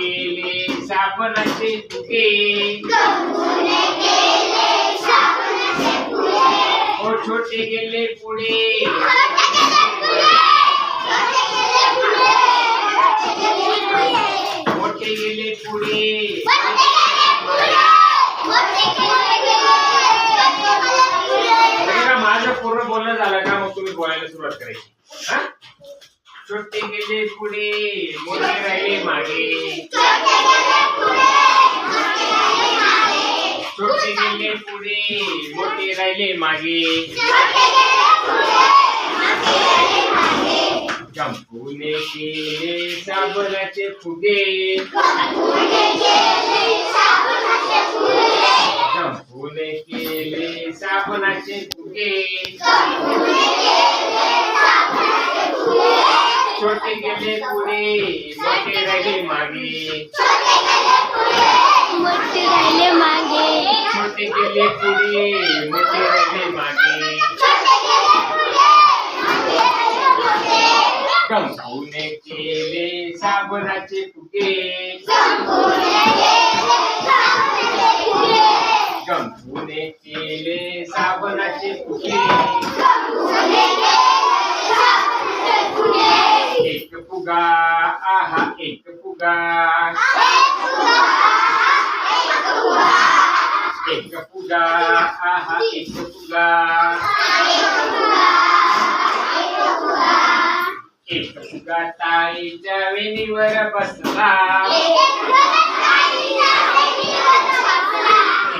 केले साबणाचे फुगे. ओ छोटे गेले पुढे. मोठे गेले पुढे. बघा, माझं पूर्ण बोलणं झालं का? मग तुम्ही बोलायला सुरुवात करायची. हा? छोटे गेले पुढे. मोठे राहिले मागे. छोटे गेले पुढे. मोठे राहिले मागे. चंपूने केले साबणाचे फुगे. चंपूने केले साबणाचे फुगे. छोटे गेले पुढे मोठे राहिले मागे. मोठे राहिले मागे. छोटे गेले पुढे मोठे राहिले मागे. चंपूने केले साबणाचे फुगे. गंपूने केले साबणाचे फुगे. एक फुगा आहा एक फुगा एक फुगा आहा एक फुगा एक फुगा ताईच्या वेणीवर बसला.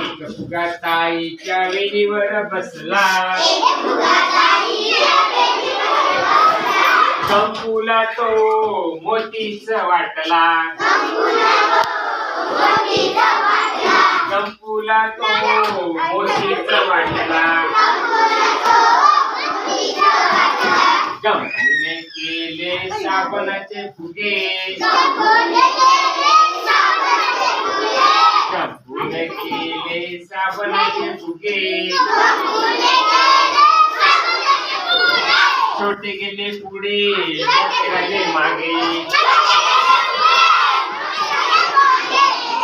एक फुगा ताईच्या वेणीवर बसला. संकुला तो मोतीच वाटला. संकुला तो मोतीच वाटला. गंपूने केले साबणाचे फुगे. गंपूने केले साबणाचे फुगे. छोटे गेले पुढे. मोठे राहिले मागे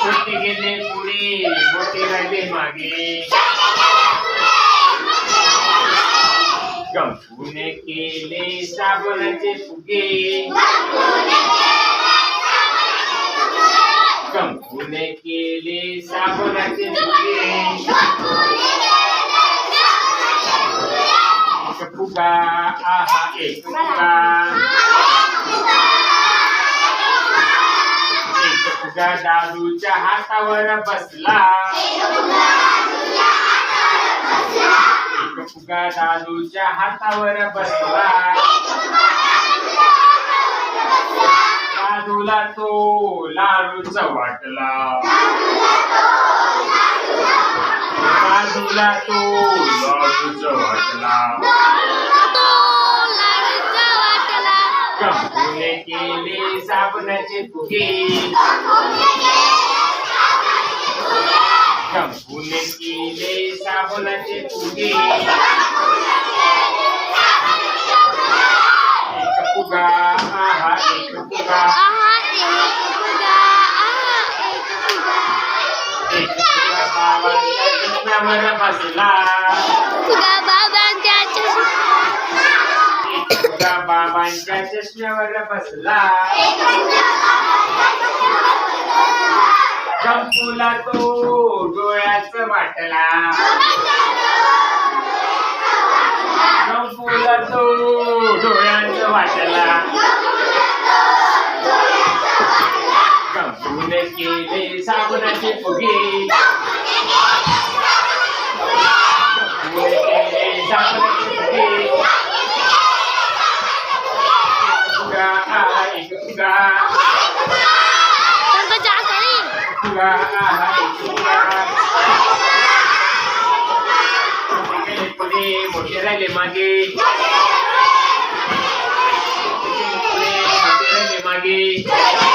छोटे गेले पुढे. मोठे राहिले मागे. गंपूने केले साबणाचे फुगे. गंपूने केले साबणाचे फुगे. एक फुगा आहा एक फुगा एक फुगा दादूच्या हातावर बसला. एक फुगा दादूच्या हातावर बसला. दादूला तो लाडूच वाटला. दादूला तो लाडूच वाटला तो लाडूचा वाटला गंपूने केले साबणाचे फुगे. गंपूने केले साबणाचे फुगे. एक फुगा आहा एक फुगा. एक फुगा बाबांच्या चष्म्यावर बसला. फुगा बाबांच्या चष्मा बाबांच्या चष्म्यावर बसला. चंपूला तो डोळ्याच वाटला. चंपूला तो डोळ्याच वाटला. चंपूने केले साबणाची फुगे. मोठे राहिले मागे मोठे राहिले मागे